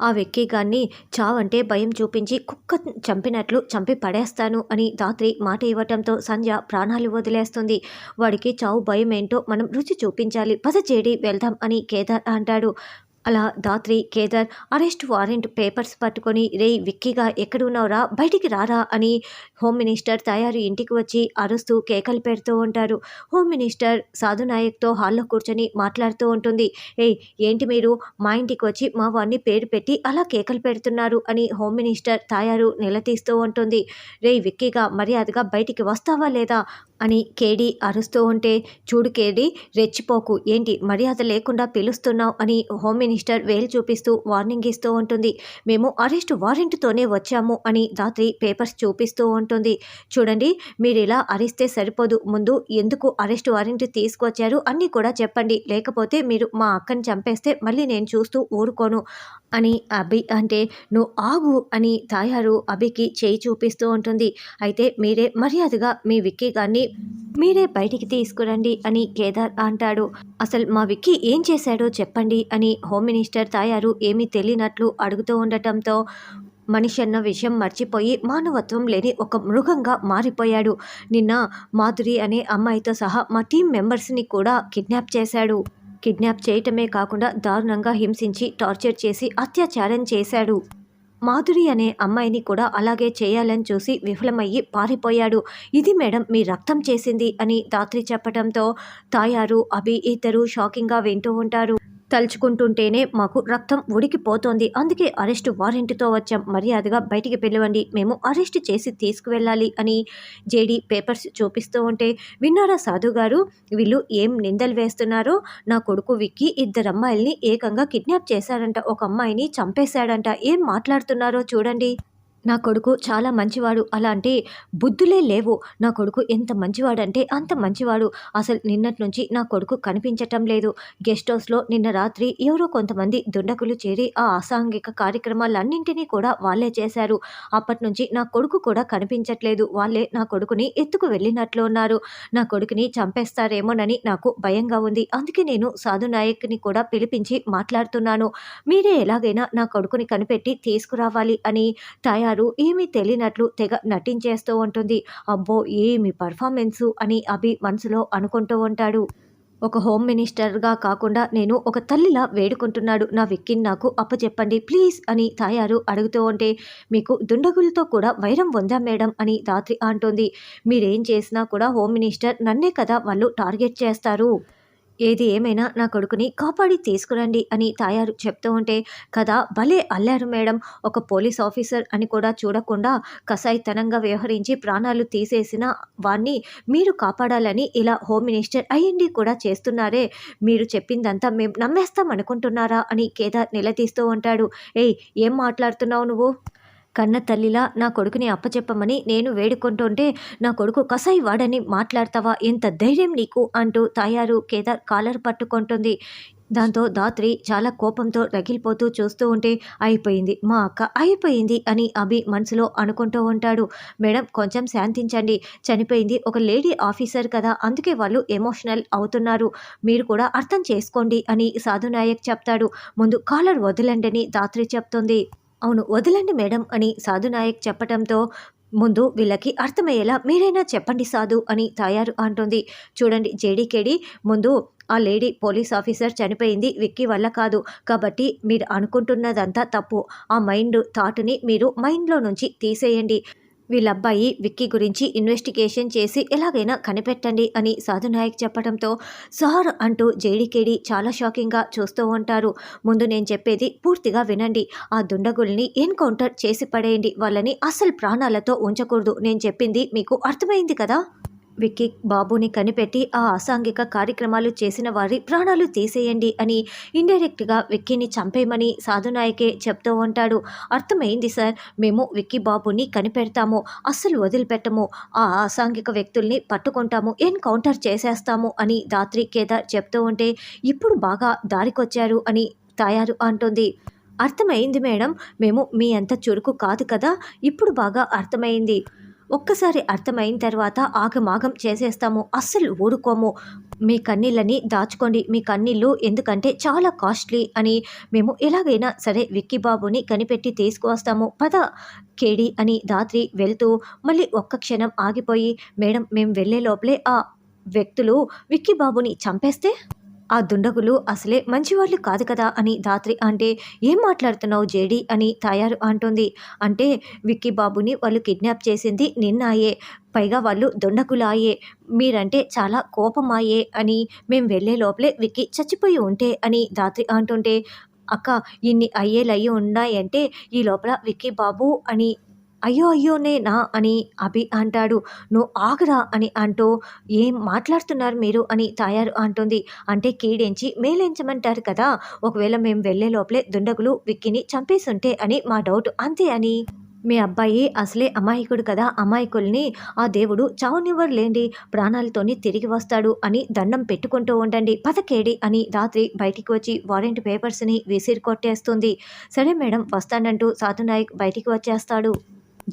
ఆ వెక్కిగాన్ని చావంటే భయం చూపించి కుక్క చంపినట్లు చంపి పడేస్తాను అని దాత్రి మాట ఇవ్వటంతో సంధ్య ప్రాణాలు వదిలేస్తుంది. వాడికి చావు భయం ఏంటో మనం రుచి చూపించాలి. పద చేడి వెళ్దాం అని కేదార్ అంటాడు. అలా Dhatri Kedar arrest warrant papers పట్టుకొని రే విక్కీగా ఎక్కడున్నావురా? బయటికి రారా? అని హోమ్ మినిస్టర్ తయారు ఇంటికి వచ్చి అరుస్తూ కేకలు పెడుతూ ఉంటారు. హోమ్ మినిస్టర్ సాధు నాయక్తో హాల్లో కూర్చొని మాట్లాడుతూ ఉంటుంది. ఏయ్ ఏంటి మీరు? మా ఇంటికి వచ్చి మా వాడిని పేరు పెట్టి అలా కేకలు పెడుతున్నారు అని హోమ్ మినిస్టర్ తయారు నిలదీస్తూ ఉంటుంది. రే విక్కీగా మర్యాదగా బయటికి వస్తావా లేదా? అని కేడి అరుస్తూ ఉంటే చూడు కేడి రెచ్చిపోకు. ఏంటి మర్యాద లేకుండా పిలుస్తున్నావు అని హోమ్ మినిస్టర్ వేలు చూపిస్తూ వార్నింగ్ ఇస్తూ ఉంటుంది. మేము అరెస్ట్ వారెంట్తోనే వచ్చాము అని రాత్రి పేపర్స్ చూపిస్తూ ఉంటుంది. చూడండి మీరు ఇలా అరిస్తే సరిపోదు. ముందు ఎందుకు అరెస్ట్ వారెంట్ తీసుకొచ్చారు? అన్నీ కూడా చెప్పండి. లేకపోతే మీరు మా అక్కని చంపేస్తే మళ్ళీ నేను చూస్తూ ఊరుకోను అని అభి అంటే నువ్వు ఆగు అని తాయారు అభికి చేయి చూపిస్తూ ఉంటుంది. అయితే మీరే మర్యాదగా మీ విక్కీ గారిని మీరే బయటికి తీసుకురండి అని కేదార్ అంటాడు. అసలు మా విక్కీ ఏం చేశాడో చెప్పండి అని హోమ్ మినిస్టర్ తాయారు ఏమీ తెలియనట్లు అడుగుతూ ఉండటంతో మనిషి అన్న విషయం మర్చిపోయి మానవత్వం లేని ఒక మృగంగా మారిపోయాడు. నిన్న మాధురి అనే అమ్మాయితో సహా మా టీం మెంబర్స్ని కూడా కిడ్నాప్ చేశాడు. కిడ్నాప్ చేయటమే కాకుండా దారుణంగా హింసించి టార్చర్ చేసి అత్యాచారం చేశాడు. మాధురి అనే అమ్మాయిని కూడా అలాగే చేయాలని చూసి విఫలమయ్యి పారిపోయాడు. ఇది మేడం మీ రక్తం చేసింది అని దాత్రి చెప్పడంతో తాయారు అభి ఇద్దరు షాకింగ్గా వింటూ ఉంటారు. తలుచుకుంటుంటేనే మాకు రక్తం ఉడికిపోతోంది. అందుకే అరెస్ట్ వారెంట్తో వచ్చాం. మర్యాదగా బయటికి పిలవండి. మేము అరెస్ట్ చేసి తీసుకువెళ్ళాలి అని జేడి పేపర్స్ చూపిస్తూ ఉంటే విన్నారా సాధు గారు? వీళ్ళు ఏం నిందలు వేస్తున్నారో? నా కొడుకు విక్కి ఇద్దరు అమ్మాయిల్ని ఏకంగా కిడ్నాప్ చేశారంట. ఒక అమ్మాయిని చంపేశాడంట. ఏం మాట్లాడుతున్నారో చూడండి. నా కొడుకు చాలా మంచివాడు. అలాంటి బుద్ధులే లేవు. నా కొడుకు ఎంత మంచివాడంటే అంత మంచివాడు. అసలు నిన్నటి నుంచి నా కొడుకు కనిపించటం లేదు. గెస్ట్ హౌస్లో నిన్న రాత్రి ఎవరో కొంతమంది దుండకులు చేరి ఆ అసాంఘిక కార్యక్రమాలన్నింటినీ కూడా వాళ్ళే చేశారు. అప్పటి నుంచి నా కొడుకు కూడా కనిపించట్లేదు. వాళ్ళే నా కొడుకుని ఎత్తుకు వెళ్ళినట్లు ఉన్నారు. నా కొడుకుని చంపేస్తారేమోనని నాకు భయంగా ఉంది. అందుకే నేను సాధు నాయక్ని కూడా పిలిపించి మాట్లాడుతున్నాను. మీరే ఎలాగైనా నా కొడుకుని కనిపెట్టి తీసుకురావాలి అని తయారు ఏమీ తెలియనట్లు తెగ నటించేస్తూ ఉంటుంది. అబ్బో ఏమి పర్ఫార్మెన్సు అని అభి మనసులో అనుకుంటూ ఉంటాడు. ఒక హోమ్ మినిస్టర్గా కాకుండా నేను ఒక తల్లిలా వేడుకుంటున్నాడు. నా విక్కిని నాకు అప్పచెప్పండి ప్లీజ్ అని తాయారు అడుగుతూ ఉంటే మీకు దుండగులతో కూడా వైరం ఉందా మేడం అని రాత్రి అంటుంది. మీరేం చేసినా కూడా హోమ్ మినిస్టర్ నన్నే కదా వాళ్ళు టార్గెట్ చేస్తారు. ఏది ఏమైనా నా కొడుకుని కాపాడి తీసుకురండి అని తాయారు చెప్తూ ఉంటే కదా భలే అల్లారు మేడం. ఒక పోలీస్ ఆఫీసర్ అని కూడా చూడకుండా కసాయితనంగా వ్యవహరించి ప్రాణాలు తీసేసిన వాణ్ణి మీరు కాపాడాలని ఇలా హోమ్ మినిస్టర్ అయ్యండి కూడా చేస్తున్నారే. మీరు చెప్పిందంతా మేము నమ్మేస్తాం అనుకుంటున్నారా అని కేదార్ నిలదీస్తూ ఉంటాడు. ఏయ్ ఏం మాట్లాడుతున్నావు నువ్వు? కన్న తల్లిలా నా కొడుకుని అప్పచెప్పమని నేను వేడుకుంటుంటే నా కొడుకు కసాయి వాడని మాట్లాడతావా? ఎంత ధైర్యం నీకు? అంటూ తాయారు కేదార్ కాలర్ పట్టుకుంటుంది. దాంతో దాత్రి చాలా కోపంతో రగిలిపోతూ చూస్తూ ఉంటే అయిపోయింది. మా అక్క అయిపోయింది అని అభి మనసులో అనుకుంటూ ఉంటాడు. మేడం కొంచెం శాంతించండి. చనిపోయింది ఒక లేడీ ఆఫీసర్ కదా అందుకే వాళ్ళు ఎమోషనల్ అవుతున్నారు. మీరు కూడా అర్థం చేసుకోండి అని సాధు నాయక్ చెప్తాడు. ముందు కాలర్ వదలండి దాత్రి చెప్తుంది. అవును వదలండి మేడం అని సాధు నాయక్ చెప్పటంతో ముందు వీళ్ళకి అర్థమయ్యేలా మీరైనా చెప్పండి సాధు అని తయారు అంటుంది. చూడండి జేడీకేడి ముందు ఆ లేడీ పోలీస్ ఆఫీసర్ చనిపోయింది విక్కీ వల్ల కాదు. కాబట్టి మీరు అనుకుంటున్నదంతా తప్పు. ఆ మైండ్ థాట్ని మీరు మైండ్లో నుంచి తీసేయండి. వీళ్ళబ్బాయి విక్కీ గురించి ఇన్వెస్టిగేషన్ చేసి ఎలాగైనా కనిపెట్టండి అని సాధునాయక్ చెప్పడంతో సార్ అంటూ జేడికేడి చాలా షాకింగ్గా చూస్తూ ఉంటారు. ముందు నేను చెప్పేది పూర్తిగా వినండి. ఆ దుండగుల్ని ఎన్కౌంటర్ చేసి పడేయండి. వాళ్ళని అసలు ప్రాణాలతో ఉంచకూడదు. నేను చెప్పింది మీకు అర్థమైంది కదా? విక్కీ బాబుని కనిపెట్టి ఆ అసాంఘిక కార్యక్రమాలు చేసిన వారి ప్రాణాలు తీసేయండి అని ఇండైరెక్ట్గా విక్కీని చంపేయమని సాధునాయకే చెప్తూ ఉంటాడు. అర్థమైంది సార్ మేము విక్కీ బాబుని కనిపెడతాము అస్సలు వదిలిపెట్టము ఆ అసాంఘిక వ్యక్తుల్ని పట్టుకుంటాము ఎన్కౌంటర్ చేసేస్తాము అని దాత్రి కేదార్ చెప్తూ ఉంటే ఇప్పుడు బాగా దారికొచ్చారు అని తయారు అంటుంది. అర్థమైంది మేడం మేము మీ అంత చురుకు కాదు కదా ఇప్పుడు బాగా అర్థమైంది. ఒక్కసారి అర్థమైన తర్వాత ఆగమాగం చేసేస్తాము. అస్సలు ఊరుకోము. మీ కన్నీళ్ళని దాచుకోండి. మీ కన్నీళ్ళు ఎందుకంటే చాలా కాస్ట్లీ అని మేము ఎలాగైనా సరే విక్కీబాబుని కనిపెట్టి తీసుకువస్తాము. పద కేడి అని దాత్రి వెళ్తూ మళ్ళీ ఒక్క క్షణం ఆగిపోయి మేడం మేము వెళ్ళే లోపలే ఆ వ్యక్తులు విక్కీబాబుని చంపేస్తే? ఆ దుండగులు అసలే మంచివాళ్ళు కాదు కదా అని దాత్రి అంటే ఏం మాట్లాడుతున్నావు జేడి? అని తయారు అంటుంది. అంటే విక్కీ బాబుని వాళ్ళు కిడ్నాప్ చేసింది నిన్నాయే పైగా వాళ్ళు దుండగులాయే మీరంటే చాలా కోపమాయే అని మేము వెళ్ళే లోపలే విక్కీ చచ్చిపోయి ఉంటే అని దాత్రి అంటుంటే అక్క ఇన్ని అయ్యేలు అయ్యి ఉన్నాయంటే ఈ లోపల విక్కీ బాబు అని అయ్యో అయ్యోనే నా అని అభి అంటాడు. నువ్వు ఆగరా అని అంటూ ఏం మాట్లాడుతున్నారు మీరు అని తాయారు అంటుంది. అంటే కీడేంచి మేలేంచమంటారు కదా? ఒకవేళ మేము వెళ్ళే లోపలే దుండగులు విక్కిని చంపేసుంటే అని మా డౌట్. అంతే అని. మీ అబ్బాయి అసలే అమాయకుడు కదా? అమాయకుల్ని ఆ దేవుడు చావునివ్వరులేండి ప్రాణాలతోని తిరిగి వస్తాడు అని దండం పెట్టుకుంటూ ఉండండి. పదకేడి అని రాత్రి బయటికి వచ్చి వారెంట్ పేపర్స్ని విసిరి కొట్టేస్తుంది. సరే మేడం వస్తానంటూ సాధునాయక్ బయటికి వచ్చేస్తాడు.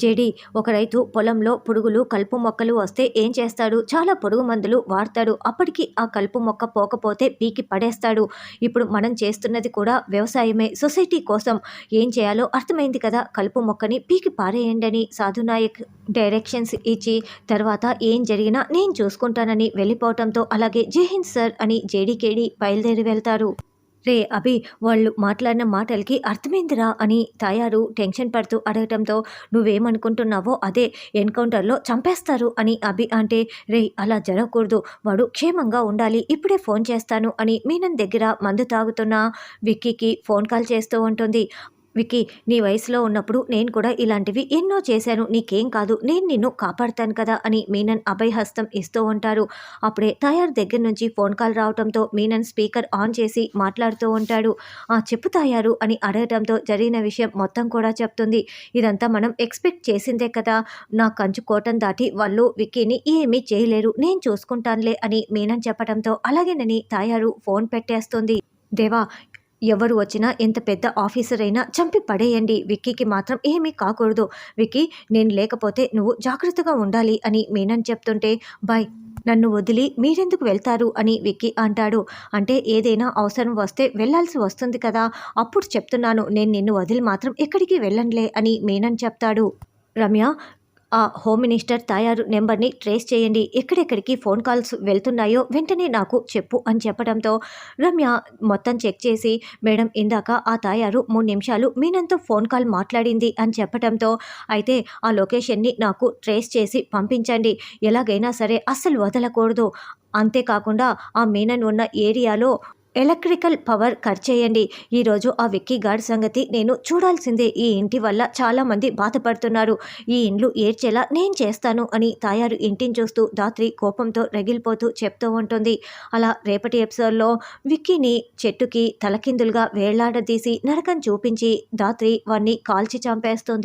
జేడి ఒక రైతు పొలంలో పురుగులు కలుపు మొక్కలు వస్తే ఏం చేస్తాడు? చాలా పురుగు మందులు వాడతాడు. అప్పటికి ఆ కలుపు మొక్క పోకపోతే పీకి పడేస్తాడు. ఇప్పుడు మనం చేస్తున్నది కూడా వ్యవసాయమే. సొసైటీ కోసం ఏం చేయాలో అర్థమైంది కదా. కలుపు మొక్కని పీకి పారేయండి అని సాధునాయక్ డైరెక్షన్స్ ఇచ్చి తర్వాత ఏం జరిగినా నేను చూసుకుంటానని వెళ్ళిపోవటంతో అలాగే జై హింద్ సార్ అని జేడీకేడి బయలుదేరి వెళ్తారు. రే అభి వాళ్ళు మాట్లాడిన మాటలకి అర్థమైందిరా అని తయారు టెన్షన్ పడుతూ అడగటంతో నువ్వేమనుకుంటున్నావో అదే ఎన్కౌంటర్లో చంపేస్తారు అని అభి అంటే రే అలా జరగకూడదు. వాడు క్షేమంగా ఉండాలి. ఇప్పుడే ఫోన్ చేస్తాను అని మీనన్ దగ్గర మందు తాగుతున్న విక్కీకి ఫోన్ కాల్ చేస్తూ ఉంటుంది. విక్కీ నీ వయసులో ఉన్నప్పుడు నేను కూడా ఇలాంటివి ఎన్నో చేశాను. నీకేం కాదు నేను నిన్ను కాపాడుతాను కదా అని మీనన్ అభయహస్తం ఇస్తూ ఉంటారు. అప్పుడే తాయారు దగ్గర నుంచి ఫోన్ కాల్ రావడంతో మీనన్ స్పీకర్ ఆన్ చేసి మాట్లాడుతూ ఉంటాడు. ఆ చెప్పు తాయారు అని అడగడంతో జరిగిన విషయం మొత్తం కూడా చెప్తుంది. ఇదంతా మనం ఎక్స్పెక్ట్ చేసిందే కదా. నా కంచు కోటం దాటి వాళ్ళు విక్కీని ఏమీ చేయలేరు. నేను చూసుకుంటానులే అని మీనన్ చెప్పడంతో అలాగేనని తాయారు ఫోన్ పెట్టేస్తుంది. దేవా ఎవరు వచ్చినా ఎంత పెద్ద ఆఫీసర్ అయినా చంపి పడేయండి. విక్కీకి మాత్రం ఏమీ కాకూడదు. విక్కీ నేను లేకపోతే నువ్వు జాగ్రత్తగా ఉండాలి అని మీనన్ చెప్తుంటే బాయ్ నన్ను వదిలి మీరెందుకు వెళ్తారు అని విక్కీ అంటాడు. అంటే ఏదైనా అవసరం వస్తే వెళ్ళాల్సి వస్తుంది కదా. అప్పుడు చెప్తున్నాను నేను నిన్ను వదిలి మాత్రం ఎక్కడికి వెళ్ళండిలే అని మీనన్ చెప్తాడు. రమ్య ఆ హోమ్ మినిస్టర్ తయారు నెంబర్ని ట్రేస్ చేయండి. ఎక్కడెక్కడికి ఫోన్ కాల్స్ వెళ్తున్నాయో వెంటనే నాకు చెప్పు అని చెప్పడంతో రమ్య మొత్తం చెక్ చేసి మేడం ఇందాక ఆ తయారు మూడు నిమిషాలు మీనంతో ఫోన్ కాల్ మాట్లాడింది అని చెప్పడంతో అయితే ఆ లొకేషన్ని నాకు ట్రేస్ చేసి పంపించండి. ఎలాగైనా సరే అస్సలు వదలకూడదు. అంతేకాకుండా ఆ మీనన్ ఉన్న ఏరియాలో ఎలక్ట్రికల్ పవర్ కట్ చేయండి. ఈరోజు ఆ విక్కీ గార్డ్ సంగతి నేను చూడాల్సిందే. ఈ ఇంటి వల్ల చాలామంది బాధపడుతున్నారు. ఈ ఇండ్లు ఏడ్చేలా నేను చేస్తాను అని తాయారు ఇంటిని చూస్తూ దాత్రి కోపంతో రగిలిపోతూ చెప్తూ ఉంటుంది. అలా రేపటి ఎపిసోడ్లో విక్కీని చెట్టుకి తలకిందులుగా వేళ్ళాడదీసి నరకం చూపించి దాత్రి వాణ్ణి కాల్చి చంపేస్తుంది.